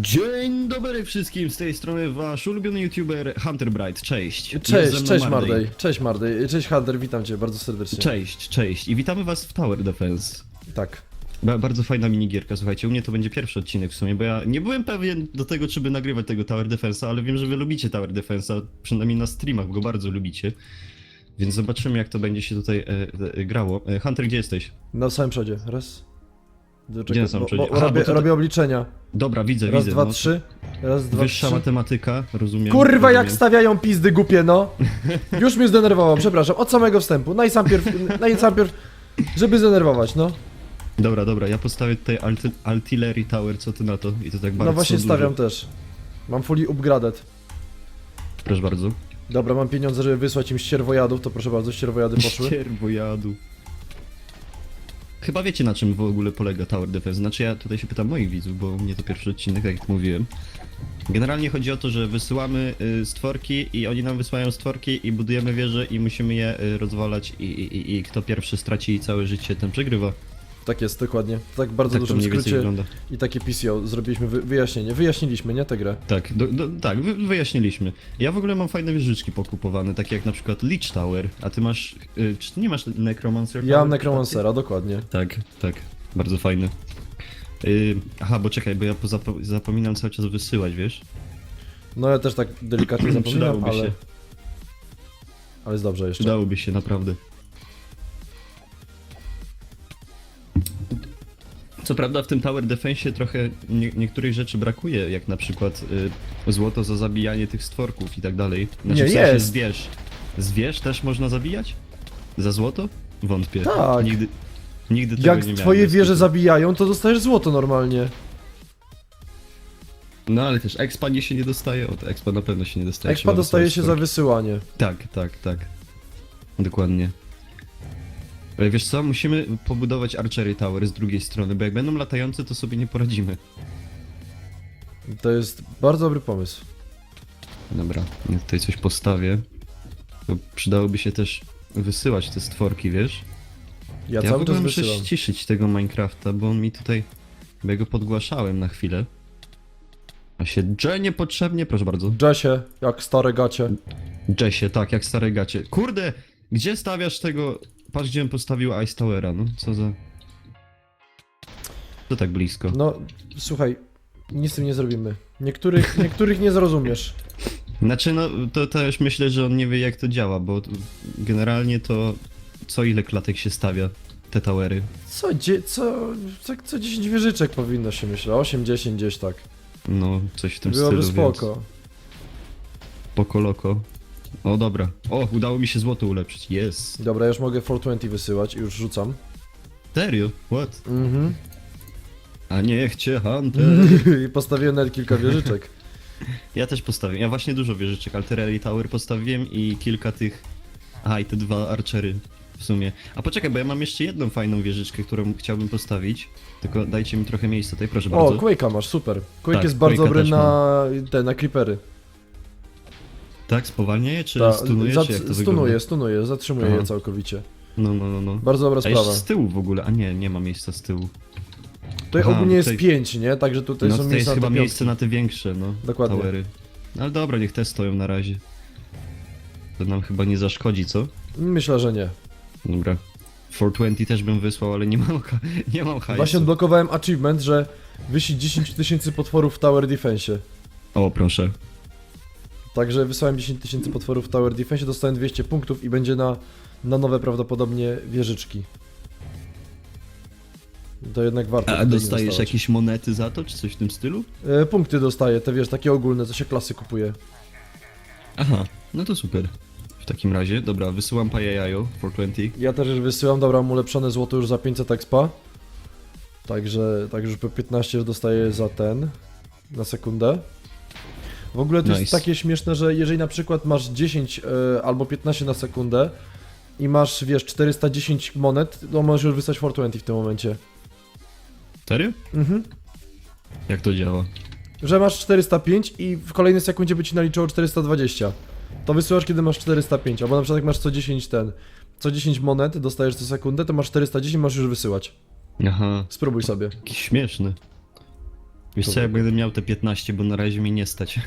Dzień dobry wszystkim, z tej strony wasz ulubiony youtuber Hunter Bright, cześć. Cześć, cześć Mardej. Cześć Mardej. Cześć Hunter, witam cię bardzo serdecznie. Cześć, cześć i witamy was w Tower Defense. Tak. Ba bardzo fajna minigierka, słuchajcie, u mnie to będzie pierwszy odcinek w sumie, bo ja nie byłem pewien do tego, czy by nagrywać tego Tower Defense'a, ale wiem, że wy lubicie Tower Defense'a, przynajmniej na streamach go bardzo lubicie. Więc zobaczymy, jak to będzie się tutaj e, e, grało. E, Hunter, gdzie jesteś? Na samym przodzie. Raz. Gdzie na samym bo- bo Aha, robię, bo to- robię obliczenia. Dobra, widzę, Raz, widzę. dwa, no. trzy. Raz, dwa, Wyższa trzy. matematyka, rozumiem. Kurwa, jak rozumiem. stawiają pizdy głupie, no. Już mnie zdenerwował, przepraszam. Od samego wstępu. No i sam pierw, no i sam pierw, żeby zdenerwować, no. Dobra, dobra, ja postawię tutaj arty- Artillery Tower, co ty na to? I to tak bardzo No właśnie stawiam też. Mam fully upgraded. Proszę bardzo. Dobra, mam pieniądze, żeby wysłać im ścierwojadów, to proszę bardzo, ścierwojady poszły. Ścierwojadu. Chyba wiecie na czym w ogóle polega Tower Defense. Znaczy ja tutaj się pytam moich widzów, bo mnie to pierwszy odcinek, tak jak mówiłem. Generalnie chodzi o to, że wysyłamy y, stworki i oni nam wysyłają stworki i budujemy wieże i musimy je y, rozwalać i, i, i- i kto pierwszy straci całe życie, ten przegrywa. Tak jest, dokładnie. Tak bardzo tak dużym skrócie wygląda. i takie PCO. Zrobiliśmy wy, wyjaśnienie. Wyjaśniliśmy, nie tę grę. Tak, do, do, tak, wy, wyjaśniliśmy. Ja w ogóle mam fajne wieżyczki pokupowane, takie jak na przykład Lich Tower, a ty masz, y, czy ty nie masz Necromancer Ja mam? Necromancera, dokładnie. Tak, tak, bardzo fajny. Yy, aha, bo czekaj, bo ja zapominam cały czas wysyłać, wiesz? No ja też tak delikatnie zapominam, ale... się. Ale jest dobrze jeszcze. Przydałoby się, naprawdę. Co prawda w tym Tower Defense trochę nie, niektórych rzeczy brakuje, jak na przykład y, złoto za zabijanie tych stworków i tak dalej. Znaczy Nie, w sensie jest. zwierz. Zwierz też można zabijać? Za złoto? Wątpię. Tak. Nigdy, nigdy tego nie Jak miałem. twoje niestety. wieże zabijają, to dostajesz złoto normalnie. No ale też expa nie się nie dostaje, od expa na pewno się nie dostaje. Expa trzeba dostaje wysyłać się za stworki. wysyłanie. Tak, tak, tak. Dokładnie. Ale wiesz co, musimy pobudować Archery Tower z drugiej strony, bo jak będą latające, to sobie nie poradzimy. To jest bardzo dobry pomysł. Dobra, ja tutaj coś postawię. To przydałoby się też wysyłać te stworki, wiesz? Ja, Ja cały czas muszę wysyłam. ściszyć tego Minecrafta, bo on mi tutaj... Bo ja go podgłaszałem na chwilę. A się drze niepotrzebnie, proszę bardzo. Jessie, jak stare gacie. Jessie, tak, jak stare gacie. Kurde, gdzie stawiasz tego... Patrz, gdzie on postawił Ice Towera, no, co za... To tak blisko. No, słuchaj, nic z tym nie zrobimy. Niektórych, niektórych nie zrozumiesz. Znaczy, no, to też myślę, że on nie wie, jak to działa, bo generalnie to... Co ile klatek się stawia, te towery? Co, dzie, co, co, co 10 wieżyczek powinno się, myślę. 8, 10 gdzieś tak. No, coś w tym Byłoby stylu, spoko. więc... Poko loko. O, dobra. O, udało mi się złoto ulepszyć. Jest. Dobra, już mogę 420 wysyłać i już rzucam. Serio? What? Mhm. A niech cię Hunter. I postawiłem nawet kilka wieżyczek. Ja też postawiłem. Ja właśnie dużo wieżyczek. Artillery Tower postawiłem i kilka tych... Aha, i te dwa Archery w sumie. A poczekaj, bo ja mam jeszcze jedną fajną wieżyczkę, którą chciałbym postawić. Tylko dajcie mi trochę miejsca tutaj, proszę O, bardzo. Quake'a masz, super. Quake Tak, jest bardzo Quake'a dobry też na te, na creepery. Tak, spowalnia je, czy Ta, stunuje, za- czy jak to stunuje, wygląda? stunuje, zatrzymuje Aha. je całkowicie. No, no, no, no. Bardzo dobra A jeszcze sprawa. z tyłu w ogóle, a nie, nie ma miejsca z tyłu. Tutaj Aha, ogólnie jest tutaj- 5, nie? Także tutaj no są tutaj jest miejsca chyba na te miejsce piątki. na te większe, no. Dokładnie. Towery. No Ale dobra, niech te stoją na razie. To nam chyba nie zaszkodzi, co? Myślę, że nie. Dobra. 420 też bym wysłał, ale nie mam, ha- nie mam hajsu. Właśnie odblokowałem achievement, że wysi 10 tysięcy potworów w Tower Defense. O, proszę. Także wysłałem 10 tysięcy potworów w Tower Defense, dostałem 200 punktów i będzie na, na nowe prawdopodobnie wieżyczki. To jednak warto. A dostajesz jakieś monety za to, czy coś w tym stylu? E, punkty dostaję, te wiesz, takie ogólne, co się klasy kupuje. Aha, no to super. W takim razie, dobra, wysyłam pajajajo 420. Ja też już wysyłam, dobra, mam ulepszone złoto już za 500 expa. Także, także już po 15 dostaję za ten na sekundę. W ogóle to jest Nice. takie śmieszne, że jeżeli na przykład masz 10 e, albo 15 na sekundę i masz, wiesz, 410 monet, to możesz już wysłać 420 w tym momencie. Serio? Mhm. Jak to działa? Że masz 405 i w kolejnej sekundzie by ci naliczyło 420. To wysyłasz kiedy masz 405, albo na przykład jak masz co 10 ten, co 10 monet dostajesz co sekundę, to masz 410 możesz już wysyłać. Aha, Spróbuj sobie. jakiś śmieszny. Wiesz co, jak będę miał te 15, bo na razie mi nie stać.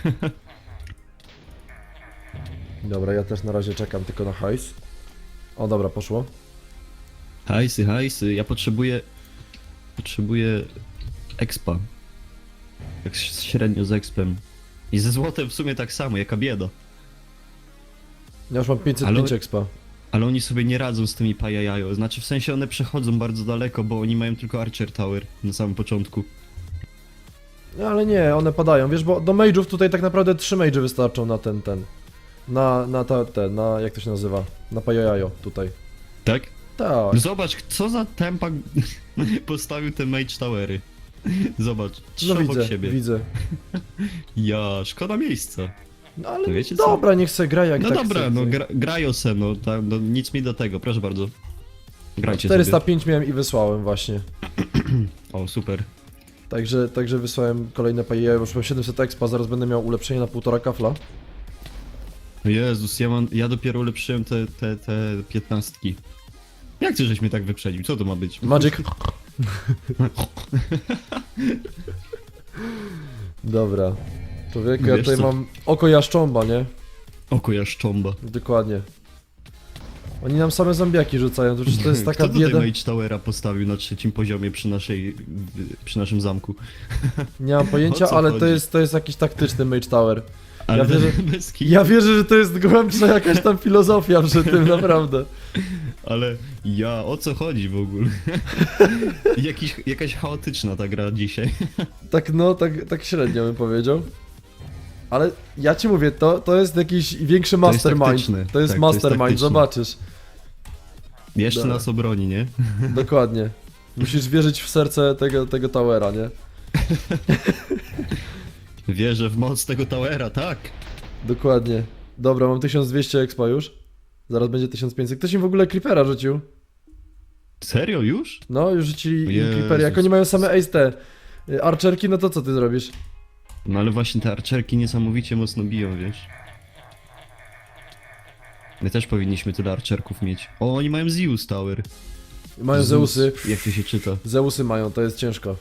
Dobra, ja też na razie czekam tylko na hajs. O, dobra, poszło. Hajsy, hajsy, ja potrzebuję... Potrzebuję... Expa. Jak średnio z expem. I ze złotem w sumie tak samo, jaka bieda. Ja już mam 505 Ale- expa. Ale oni sobie nie radzą z tymi pajajajo. Znaczy w sensie one przechodzą bardzo daleko, bo oni mają tylko Archer Tower na samym początku. No ale nie, one padają, wiesz, bo do mage'ów tutaj tak naprawdę 3 mage'y wystarczą na ten, ten. Na, na ta, ten, na, jak to się nazywa? Na pajajajo tutaj. Tak? Tak. Zobacz, co za tempa postawił te Mage Towery. Zobacz, trzy No obok widzę, siebie. widzę. Ja, szkoda miejsca. No ale wiecie co? dobra, niech se gra jak No tak dobra, chce. no gra, grają se, no, tam, no nic mi do tego, proszę bardzo. Grajcie 405 miałem i wysłałem właśnie. sobie. O, super. Także, także wysłałem kolejne pajajajo, bo już mam 700 expa, zaraz będę miał ulepszenie na półtora kafla. Jezus, ja mam, ja dopiero ulepszyłem te, te, te piętnastki. Jak ty żeś mnie tak wyprzedził? Co to ma być? Magic. Dobra. Człowieku, ja Wiesz tutaj co? mam oko jaszcząba, nie? Oko jaszcząba. Dokładnie. Oni nam same zombiaki rzucają, to, to jest taka Kto bieda. Mage Towera postawił na trzecim poziomie przy naszej, przy naszym zamku? Nie mam pojęcia, ale to jest, to jest jakiś taktyczny Mage Tower. Ale wierzę- bez kij, Ja wierzę, że to jest głębsza jakaś tam filozofia przy tym, naprawdę. ale ja, o co chodzi w ogóle? Jakiś, jakaś chaotyczna ta gra dzisiaj. Tak no, tak, tak średnio bym powiedział. Ale ja ci mówię, to, to jest jakiś większy jest mastermind. To jest Tak, to jest mastermind, taktyczne. zobaczysz. Jeszcze Dobra. nas obroni, nie? Dokładnie. Musisz wierzyć w serce tego, tego towera, nie? Wierzę w moc tego Towera, tak. Dokładnie. Dobra, mam 1200 expa już. Zaraz będzie 1500. Ktoś im w ogóle creepera rzucił. Serio już? No, już rzucili im Jezus. creepery. Jak oni mają same ace te y, archerki, no to co ty zrobisz? No ale właśnie te archerki niesamowicie mocno biją, wiesz. My też powinniśmy tyle archerków mieć. O, oni mają Zeus Tower. Mają Zeus, Zeusy. Jak to się czyta? Zeusy mają, to jest ciężko.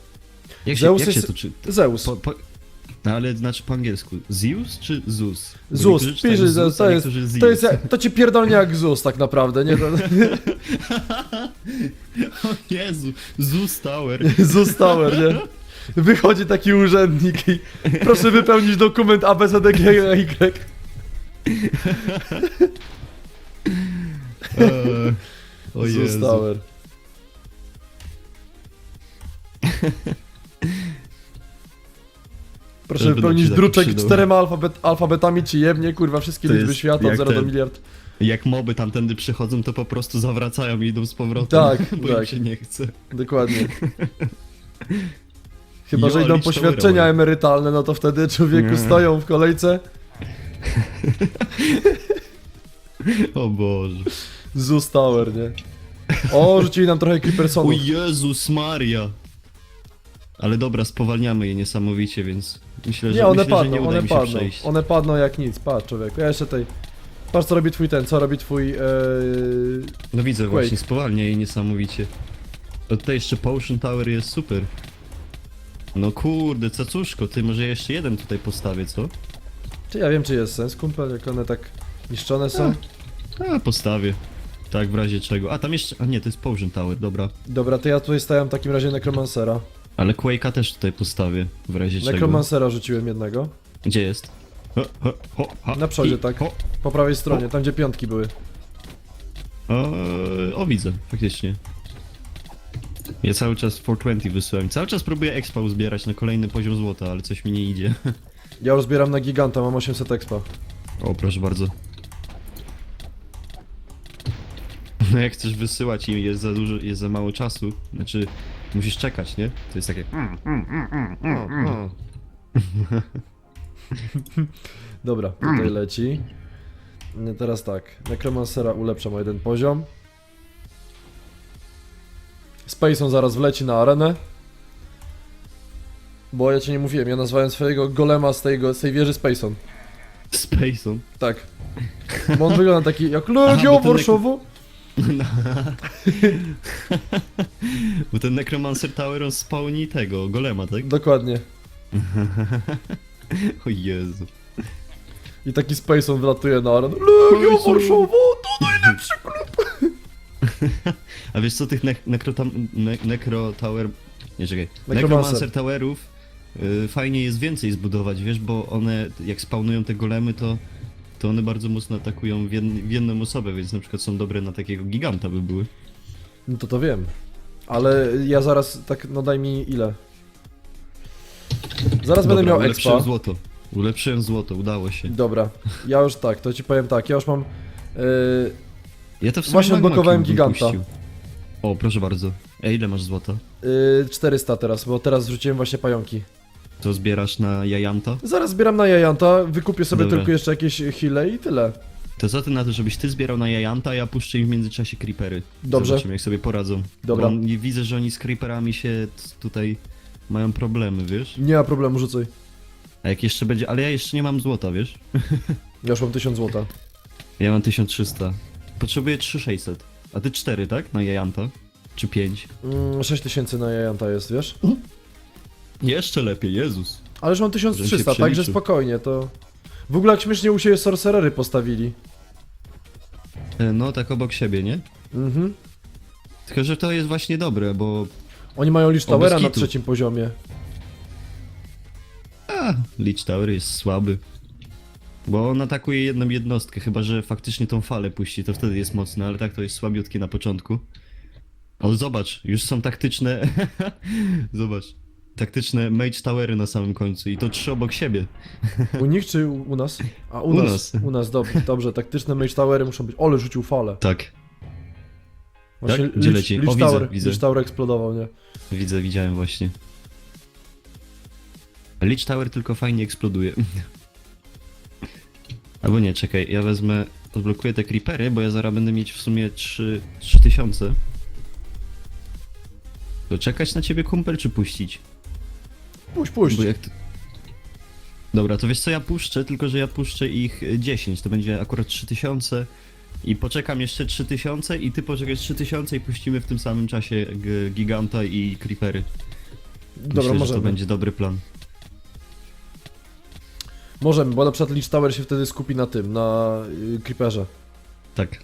Jak się, Zeus jak jest- się to czyta? Zeus. Po, po... No ale znaczy po angielsku. Zeus czy Zeus? Bo Zeus, niektórzy czytają pisze, Zeus, to jest, niektórzy to jest, Zeus. jak- to ci pierdolnie jak Zeus tak naprawdę, nie? To, O Jezu, Zeus Tower. Zeus Tower, nie? Wychodzi taki urzędnik i proszę wypełnić dokument ABCDGY. Eee, o Jezu. Tower. Proszę wypełnić druczek czterema alfabet, alfabetami ci jebnie, kurwa, wszystkie To liczby jest świata od jak 0 do ten- miliard. Jak moby tamtędy przychodzą, to po prostu zawracają i idą z powrotem. Tak, bo tak. im się nie chce. Dokładnie. Chyba, Jo, że idą licz poświadczenia emerytalne, no to wtedy człowieku Nie. stoją w kolejce. O Boże. Zeus Tower, nie? O, rzucili nam trochę O Creepersonów. Jezus Maria. Ale dobra, spowalniamy je niesamowicie, więc myślę, że, Nie, one myślę, że padną, nie uda one mi się padną. przejść. One padną jak nic, patrz człowieku. Ja jeszcze tutaj... Patrz co robi twój ten, co robi twój... Ee... No widzę Quake. właśnie, spowalnia je niesamowicie. A tutaj jeszcze Potion Tower jest super. No kurde, cacuszko, ty może jeszcze jeden tutaj postawię, co? Czy ja wiem czy jest sens, kumpel, jak one tak niszczone są? A, postawię. Tak, w razie czego. A, tam jeszcze... A nie, to jest Potion Tower, dobra. Dobra, to ja tutaj stawiam w takim razie Necromancera. Ale Quake'a też tutaj postawię, w razie czego. Necromancera rzuciłem jednego. Gdzie jest? Ho, ho, ho, ha, Na przodzie, i, tak. Ho. Po prawej stronie, tam gdzie piątki były. O, o, widzę, faktycznie. Ja cały czas 420 wysyłam. Cały czas próbuję expa uzbierać na kolejny poziom złota, ale coś mi nie idzie. Ja już zbieram na giganta, mam 800 expa. O, proszę bardzo. No jak chcesz wysyłać i jest za dużo, jest za mało czasu, znaczy musisz czekać, nie? To jest takie... Dobra, tutaj leci. No Teraz tak, Necromancera ulepszam o jeden poziom. Spaceon zaraz wleci na arenę. Bo ja ci nie mówiłem, ja nazwałem swojego golema z, tego, z tej wieży Spaceon. Spaceon. Tak. Bo on wygląda taki jak Aha, Legio bo Warszawu. Bo ten Necromancer Tower on spawni tego, golema, tak? Dokładnie. O Jezu. I taki Space on wlatuje na arenę. Legia on. Warszawa, to najlepszy klub! A wiesz co, tych ne nekrotam, ne Necro Tower... Nie, czekaj. Necromancer. Necromancer Towerów y, fajnie jest więcej zbudować, wiesz, bo one, jak spawnują te golemy, to, to one bardzo mocno atakują w, w jedną osobę, więc na przykład są dobre na takiego giganta by były. No to to wiem. Ale ja zaraz, tak, no daj mi ile? Zaraz będę miał ulepszyłem expa. złoto. Ulepszyłem złoto, udało się. Dobra, ja już tak, to ci powiem tak, ja już mam... Yy, Ja to w sumie Właśnie Magma odblokowałem Cube bym giganta. puścił. O, proszę bardzo. Ej, ile masz złota? yy, 400 teraz, bo teraz wrzuciłem właśnie pająki. To zbierasz na jajanta? Zaraz zbieram na jajanta, wykupię sobie Dobra. tylko jeszcze jakieś heale i tyle. To co ty na to, żebyś ty zbierał na jajanta, a ja puszczę im w międzyczasie creepery. Dobrze. Zobaczymy, jak sobie poradzą. Dobra. Bo widzę, że oni z creeperami się t- tutaj mają problemy, wiesz? Nie ma problemu, rzucaj. A jak jeszcze będzie... Ale ja jeszcze nie mam złota, wiesz? Ja już mam 1000 złota. Ja mam 1300. Potrzebuję 3600. A ty 4, tak? Na jajanta? Czy 5? Mm, 6000 na jajanta jest, wiesz? Jeszcze lepiej, Jezus. Ale już mam Żebym się 1300, także przeliczył. spokojnie, to... W ogóle jak śmiesznie u siebie sorcerery postawili. E, No, tak obok siebie, nie? Mhm. Tylko, że to jest właśnie dobre, bo... Oni mają Lich Towera na kitu. trzecim poziomie. A, Lich Tower jest słaby. Bo on atakuje jedną jednostkę, chyba że faktycznie tą falę puści, to wtedy jest mocny, ale tak to jest słabiutki na początku. Ale zobacz, już są taktyczne... zobacz. Taktyczne Mage Towery na samym końcu i to trzy obok siebie. U nich czy u, u nas? A u, U nas. nas. U nas, dobrze, dobrze. Taktyczne Mage Towery muszą być. Ole, rzucił falę. Tak, Właśnie Tak? Gdzie Lich, leci? Lich, O, widzę, Tower, widzę. Lich Tower eksplodował, nie? widzę, widziałem właśnie. Lich Tower tylko fajnie eksploduje. Albo nie, czekaj, ja wezmę, odblokuję te creepery, bo ja zaraz będę mieć w sumie 3 3000. To czekać na ciebie kumpel, czy puścić? Puść, puść. Bo jak to... Dobra, to wiesz co, ja puszczę, tylko że ja puszczę ich y, 10, to będzie akurat 3000 i poczekam jeszcze 3000 i ty poczekasz 3000 i puścimy w tym samym czasie g- giganta i creepery. Dobra, Myślę, że możemy. to będzie dobry plan. Możemy, bo na przykład Lich Tower się wtedy skupi na tym, na y, Creeperze. Tak.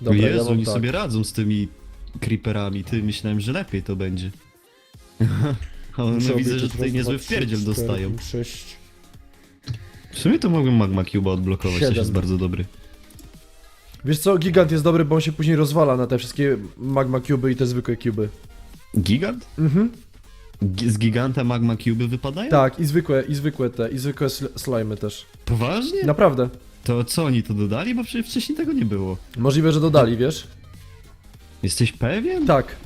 Dobra, Jezu, ja oni tak. sobie radzą z tymi creeperami, ty myślałem, że lepiej to będzie. A one Muszę widzę, że tutaj niezły wpierdziel dostają. Sześć. W sumie to mogłem Magma Cube'a odblokować, też Siedem. jest bardzo dobry. Wiesz co, Gigant jest dobry, bo on się później rozwala na te wszystkie Magma Cuby i te zwykłe cuby. Gigant? Mhm. Gi- Z giganta Magma Cube'y wypadają? Tak, i zwykłe, i zwykłe te, i zwykłe sl slimy też. Poważnie? Naprawdę. To co oni to dodali? Bo przecież wcześniej tego nie było. Możliwe, że dodali, wiesz? Jesteś pewien? Tak.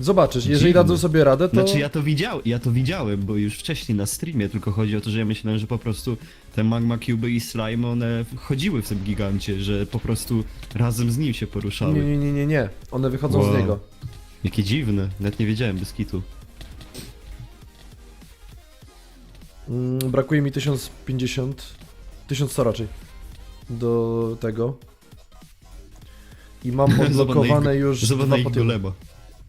Zobaczysz, jeżeli Dziwne. dadzą sobie radę, to... Znaczy ja to widziałem, ja to widziałem, bo już wcześniej na streamie, tylko chodzi o to, że ja myślałem, że po prostu te Magma Cube i Slime, one chodziły w tym gigancie, że po prostu razem z nim się poruszały. Nie, nie, nie, nie, nie. One wychodzą z Wow. niego. Jakie dziwne, nawet nie wiedziałem, bez kitu. Mm, brakuje mi 1050. 1100 raczej. Do tego. I mam odblokowane już Zobacz dwa na ich potyły. golema.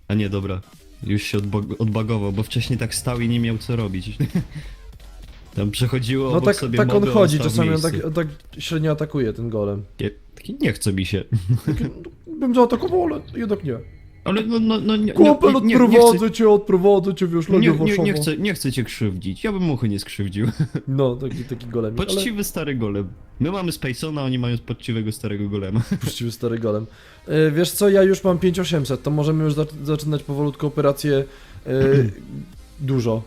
A nie, dobra. Już się odbog- odbagował, bo wcześniej tak stał i nie miał co robić. Tam przechodziło No obok tak, sobie tak on chodzi, stał w czasami on tak, miejscu. on tak średnio atakuje ten golem. Nie, taki nie chce mi się. Taki, no, Bym zaatakował, ale jednak nie. Ale no, no, no nie, Kumpel, nie, nie, nie, odprowadzę chcę, cię, odprowadzę cię, wiesz, nie, Legia nie, nie, Warszawa. chcę, nie chcę cię krzywdzić. Ja bym muchy nie skrzywdził. No, taki, taki golem. Ale Poczciwy stary golem. My mamy Spacona, oni mają poczciwego starego golema. poczciwy stary golem. E, wiesz co, ja już mam 5800, to możemy już zac- zaczynać powolutku operację e, dużo.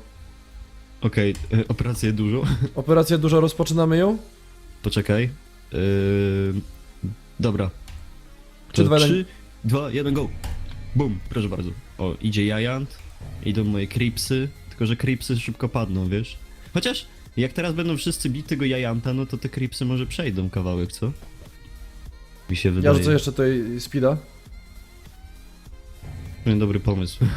Okej, okay, operację dużo. Operacja dużo, rozpoczynamy ją? Poczekaj. Yy... Dobra. To dwa, jeden- 3, 2, 1, go! Bum, proszę bardzo. O, idzie Jajant, idą moje creepsy, tylko że creepsy szybko padną, wiesz? Chociaż, jak teraz będą wszyscy bić tego Jajanta, no to te creepsy może przejdą kawałek, co? Mi się Ja wydaje. rzucę jeszcze tutaj speeda. To Dobry pomysł.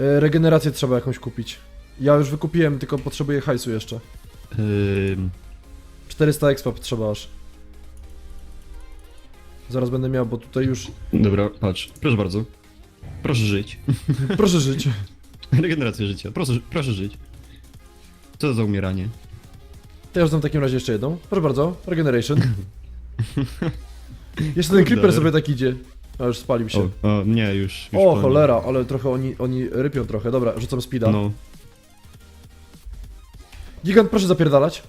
E, regenerację trzeba jakąś kupić. Ja już wykupiłem, tylko potrzebuję hajsu jeszcze. Yy... 400 expa trzeba aż. Zaraz będę miał, bo tutaj już... Dobra, patrz, proszę bardzo. Proszę żyć. Proszę żyć. Regeneracja życia. Proszę, proszę żyć. Co za umieranie? To ja już dam w takim razie jeszcze jedną. Proszę bardzo, regeneration. Jeszcze ten creeper sobie tak idzie. A już spalił się. O, o nie, już. już O, cholera, ale trochę oni, oni rypią trochę. Dobra, rzucam speeda. No. Gigant, proszę zapierdalać.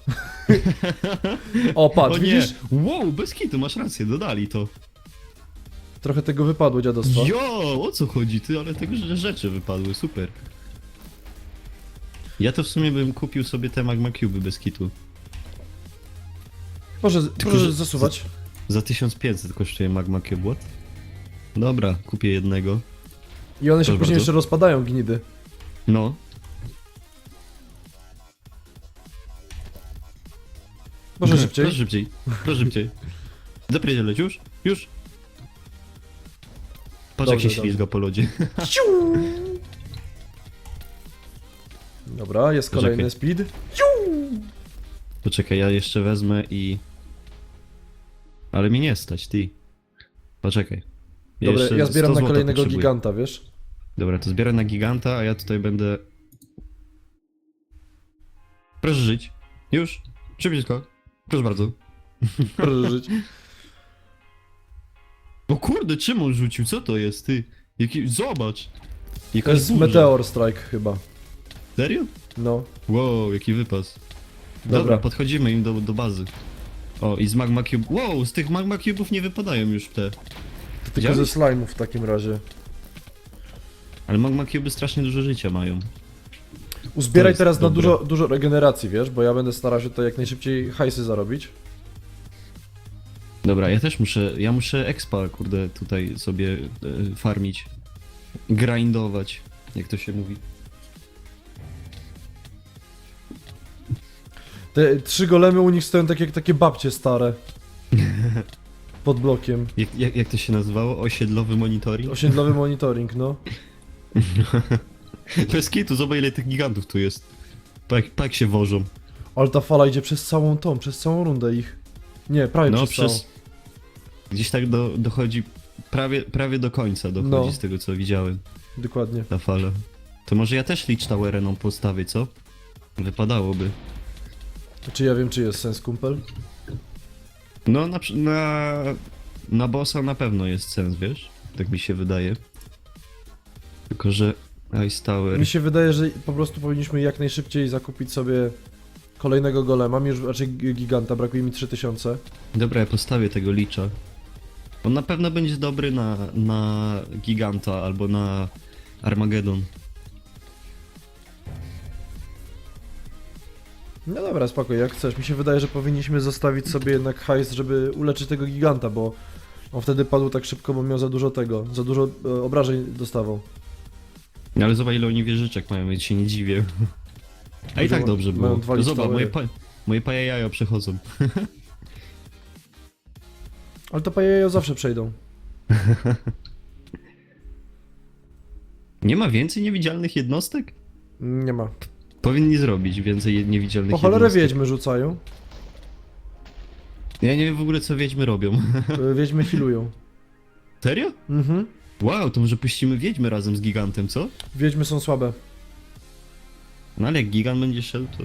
o, patrz, widzisz? Wow, bez kitu, masz rację, dodali to. Trochę tego wypadło dziadostwa. Jo, o co chodzi ty? Ale tego rzeczy wypadły, super. Ja to w sumie bym kupił sobie te Magma Cube bez kitu. Proszę, proszę że- zasuwać. Za 1500 kosztuje Magma Cube, what? Dobra, kupię jednego. I one się Proszę później bardzo. jeszcze rozpadają, gnidy. No. Proszę szybciej. Proszę szybciej, proszę szybciej. Zapierdzieleć już? Już? Patrz jak Dobrze, się ślizga po lodzie. Ciu! Dobra, jest Poczekaj. kolejny speed. Poczekaj, ja jeszcze wezmę i... Ale mi nie stać, ty. Poczekaj. Dobra, jeszcze ja zbieram 100 na złota kolejnego potrzebuję. giganta, wiesz? Dobra, to zbieram na giganta, a ja tutaj będę... Proszę żyć. Już. Szybciutko. Proszę bardzo. Proszę żyć. O kurde, czym on rzucił? Co to jest, ty? Jaki... Zobacz! To Jakaś jest. Meteor Strike chyba. Serio? No. Wow, jaki wypas. Dobra, Dobra. podchodzimy im do, do bazy. O, i z Magma Cube... Wow, z tych Magma Cube'ów nie wypadają już te. To tylko Widziałeś? ze slime'ów w takim razie. Ale Magma Cube'y strasznie dużo życia mają. Uzbieraj teraz na dobre. dużo, dużo regeneracji, wiesz? Bo ja będę starał się tutaj jak najszybciej hajsy zarobić. Dobra, ja też muszę, ja muszę expa, kurde, tutaj sobie e, farmić. Grindować, jak to się mówi. Te trzy golemy u nich stoją tak jak takie babcie stare. Pod blokiem. Jak, jak, jak to się nazywało? Osiedlowy monitoring? Osiedlowy monitoring, no. Bez kitu, zobacz ile tych gigantów tu jest. Tak, tak się wożą. Ale ta fala idzie przez całą tą, przez całą rundę ich. Nie, prawie No, przez, przez... całą. Gdzieś tak do, dochodzi, prawie, prawie do końca dochodzi No. z tego co widziałem, Dokładnie. ta fala. To może ja też Lich Towereną postawię, co? Wypadałoby. Czy ja wiem, czy jest sens, kumpel? No, na, przy- na, na bossa na pewno jest sens, wiesz? Tak mi się wydaje. Tylko, że Ice Tower... Mi się wydaje, że po prostu powinniśmy jak najszybciej zakupić sobie kolejnego golema, mi już raczej gi- giganta, brakuje mi 3000. Dobra, ja postawię tego Licza. On na pewno będzie dobry na, na Giganta albo na Armageddon. No dobra, spoko, jak chcesz. Mi się wydaje, że powinniśmy zostawić sobie jednak hajs, żeby uleczyć tego giganta, bo on wtedy padł tak szybko, bo miał za dużo tego, za dużo e, obrażeń dostawał. No Ale zobacz ile oni wieżyczek mają, więc się nie dziwię. A i tak dobrze było. dwa No zobacz, Lich moje, pa, moje paje jajo przechodzą. Ale to pajejo zawsze przejdą. Nie ma więcej niewidzialnych jednostek? Nie ma. Powinni zrobić więcej je- niewidzialnych Po cholerę jednostek. wiedźmy rzucają, Ja nie wiem w ogóle co wiedźmy robią. e, wiedźmy healują. Serio? Mhm. Wow, to może puścimy wiedźmy razem z gigantem, co? Wiedźmy są słabe. No ale jak gigant będzie szedł, to...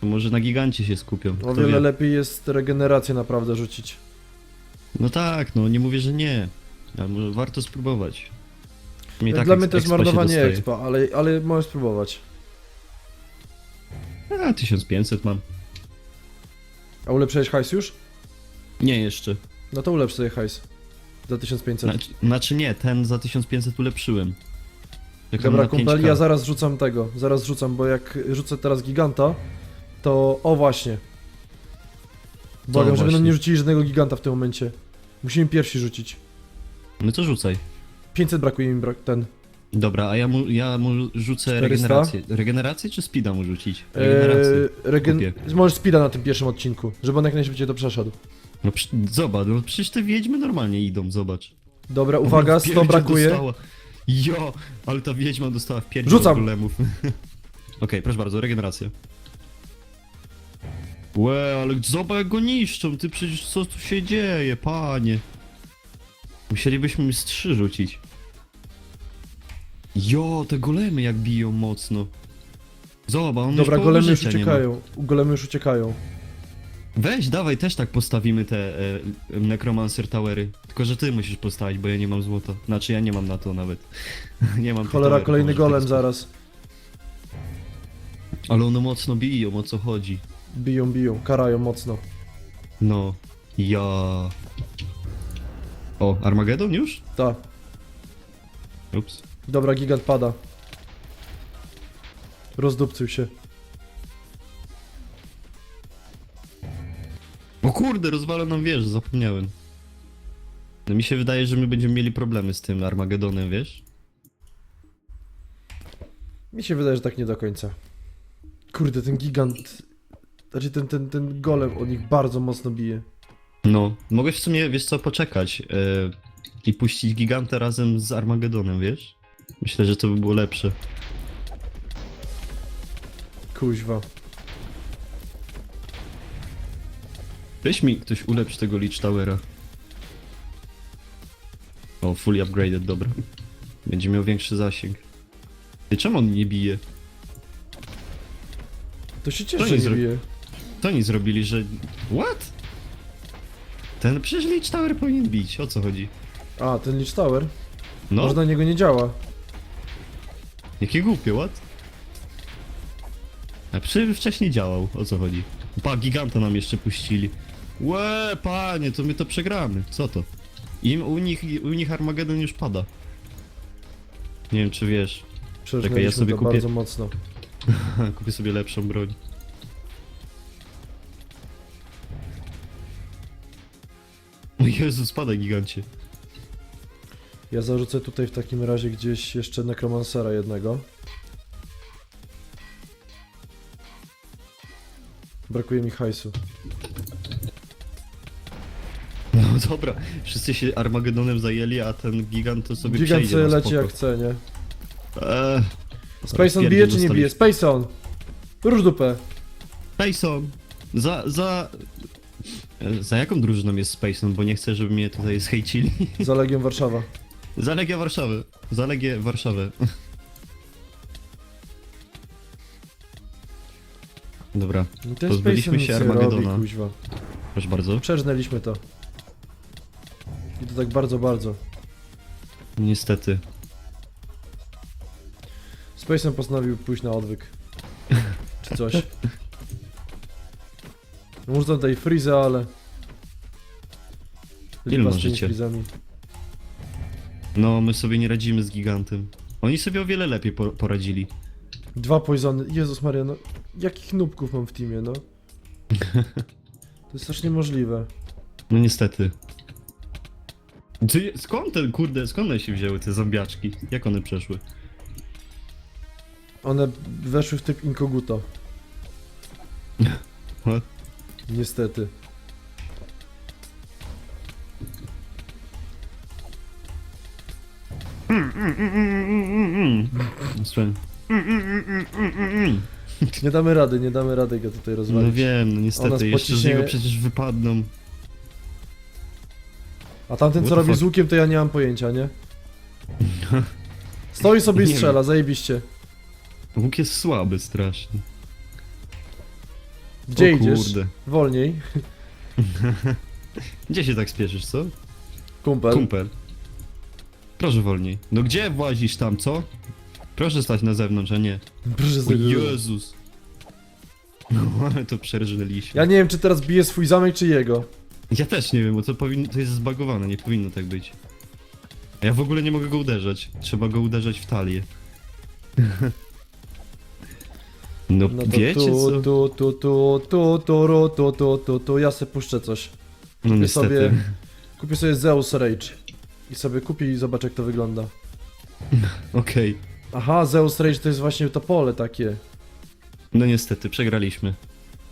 to może na gigancie się skupią. O kto wiele wie. lepiej jest regenerację naprawdę rzucić. No tak, no nie mówię, że nie. Ale może warto spróbować. Mnie tak Dla eks- mnie to jest expa się marnowanie dostaje. expa, ale, ale możesz spróbować. A, 1500 mam. A ulepszyłeś hajs już? Nie jeszcze. No to ulepsz sobie hajs. Za 1500. Znaczy, znaczy nie, ten za 1500 ulepszyłem. Czekam Dobra, na kumpel, 5K. ja zaraz rzucam tego. Zaraz rzucam, bo jak rzucę teraz giganta, to. O właśnie. Błagam, żeby nam właśnie? nie rzucili żadnego giganta w tym momencie. Musimy pierwsi rzucić. No to rzucaj. 500 brakuje mi brak ten. Dobra, a ja mu, ja mu rzucę 400? regenerację. Regenerację czy speeda mu rzucić? Regenerację. Eee, regen... Kupię. Możesz speeda na tym pierwszym odcinku, żeby on jak najszybciej to przeszedł. No przy, zobacz, no przecież te wiedźmy normalnie idą, zobacz. Dobra, uwaga, Ona w 100 pierdzie brakuje. Dostała. Jo, ale ta wiedźma dostała w pierdzie Rzucam. golemów. Okej, proszę bardzo, regeneracja. Łe, ale zobacz jak go niszczą, ty przecież co tu się dzieje, panie. Musielibyśmy z trzy rzucić. Jo, te golemy jak biją mocno. Zobacz, on Dobra, już golemy połowy już życia nie ma. uciekają. Golemy już uciekają. Weź, dawaj, też tak postawimy te e, Necromancer Towery. Tylko, że ty musisz postawić, bo ja nie mam złota. Znaczy, ja nie mam na to nawet. nie mam tych Cholera, towerów, kolejny może golem tak zaraz. Ale one mocno biją, o co chodzi? Biją, biją, karają mocno. No, ja... O, Armageddon już? Ta. Ups. Dobra, gigant pada. Rozdupcył się. O kurde, rozwala nam wieżę, zapomniałem. No mi się wydaje, że my będziemy mieli problemy z tym Armagedonem, wiesz? Mi się wydaje, że tak nie do końca. Kurde, ten gigant... Znaczy ten, ten, ten golem od nich bardzo mocno bije. No, mogłeś w sumie, wiesz co, poczekać yy, i puścić Giganta razem z Armagedonem, wiesz? Myślę, że to by było lepsze. Kuźwa. Weź mi ktoś ulepsz tego Lich Towera. O, fully upgraded, dobra. Będzie miał większy zasięg. Ty, czemu on nie bije? To się nie że nie zro- bije. To oni zrobili, że... What? Ten przecież Lich Tower powinien bić, o co chodzi? A, ten Lich Tower? No, Może na niego nie działa. jakie głupie, what? A przecież wcześniej działał, o co chodzi? Pa, giganta nam jeszcze puścili. Łe, panie, to my to przegramy, co to? Im, u, nich, u nich Armageddon już pada. Nie wiem, czy wiesz. Przeżnęliśmy ja sobie to kupię- bardzo mocno. Kupię sobie lepszą broń. O Jezu, spada gigancie. Ja zarzucę tutaj w takim razie gdzieś jeszcze Necromancera jednego. Brakuje mi hajsu. Dobra, wszyscy się Armagedonem zajęli, a ten gigant to sobie Gigant przejdzie sobie na leci spoko. jak chce, nie? Eee, Spaceon pierdziel bije czy nie bije? Spaceon! Rusz dupę! Spacon! Za, za... e, Za jaką drużyną jest Spacon, bo nie chcę, żeby mnie tutaj zhejcili. Za Legią Warszawa. Za Legię Warszawy. Za Legię Warszawę. Dobra, No ten Pozbyliśmy Spaceon się nie Armagedona. Robi, kuźwa. proszę bardzo. Przeżnęliśmy to. I to tak bardzo, bardzo. Niestety. Spaceon postanowił pójść na odwyk. Czy coś. No Można tutaj Freeza, ale... Ile Lipa z możecie? tymi Freezami. No, my sobie nie radzimy z gigantem. Oni sobie o wiele lepiej po poradzili. Dwa poisony. Jezus Maria, no... Jakich nubków mam w teamie, no? To jest aż niemożliwe. No niestety. Ty, skąd ten, kurde, skąd one się wzięły te zombiaczki? Jak one przeszły? One weszły w typ inkoguto. What? Niestety. Słuchaj. Nie damy rady, nie damy rady go tutaj rozwalić. No wiem, no Ona niestety, jeszcze z pociśnie- niego przecież wypadną. A tamten What co the robi fuck? z łukiem, to ja nie mam pojęcia, nie? Stoi sobie i Nie strzela, zajebiście. Łuk jest słaby strasznie. Gdzie o idziesz? kurde. Wolniej. Gdzie się tak spieszysz, co? Kumpel. Kumpel. Proszę wolniej. No gdzie włazisz tam, co? Proszę stać na zewnątrz, a nie. Proszę O. Jezus. No, ale to przerżnęliśmy. Ja nie wiem, czy teraz bije swój zamek, czy jego. Ja też nie wiem, bo to powinno, to jest zbagowane, nie powinno tak być. A Ja w ogóle nie mogę go uderzać. Trzeba go uderzać w talię. No, No to wiecie co? tu, tu, tu, tu, tu, tu, ru, tu, tu, tu, tu, ja se puszczę coś. No niestety. sobie- Kupię sobie Zeus Rage. I sobie kupię i zobacz jak to wygląda. Okej. Aha, Zeus Rage to jest właśnie to pole takie. No niestety, przegraliśmy.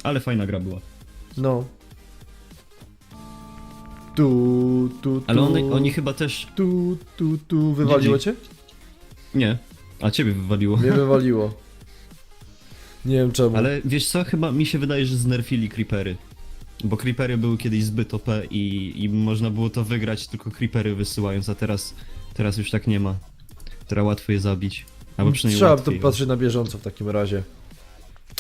Ale fajna gra była. No. Tu, tu, tu. Ale oni, oni chyba też... Tu, tu, tu. Wywaliło cię? Nie. A ciebie wywaliło. Mnie wywaliło. Nie wiem czemu. Ale wiesz co, chyba mi się wydaje, że znerfili creepery. Bo creepery były kiedyś zbyt OP i, i można było to wygrać tylko creepery wysyłając, a teraz, teraz już tak nie ma. która łatwo je zabić. Albo przynajmniej Trzeba to łatwiej. patrzeć na bieżąco w takim razie.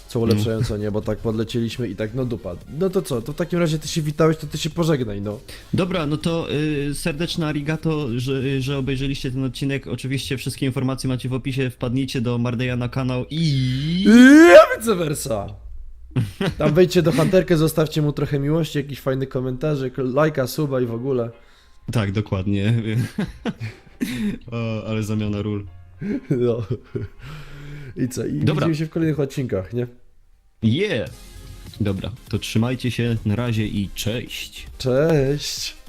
Co ulepszająco, nie? Bo tak podleciliśmy i tak, no dupa. No to co, to w takim razie ty się witałeś, to ty się pożegnaj, no. Dobra, no to y, serdeczne arigato, że, że obejrzeliście ten odcinek. Oczywiście wszystkie informacje macie w opisie. Wpadnijcie do Mardeja na kanał i... I ja vice versa. Tam wejdźcie do Hunterkę, zostawcie mu trochę miłości, jakiś fajny komentarzyk, lajka, suba i w ogóle. Tak, dokładnie. o, ale zamiana ról. No. I co? I Dobra. widzimy się w kolejnych odcinkach, nie? Yeah! Dobra, to trzymajcie się, na razie i cześć. Cześć!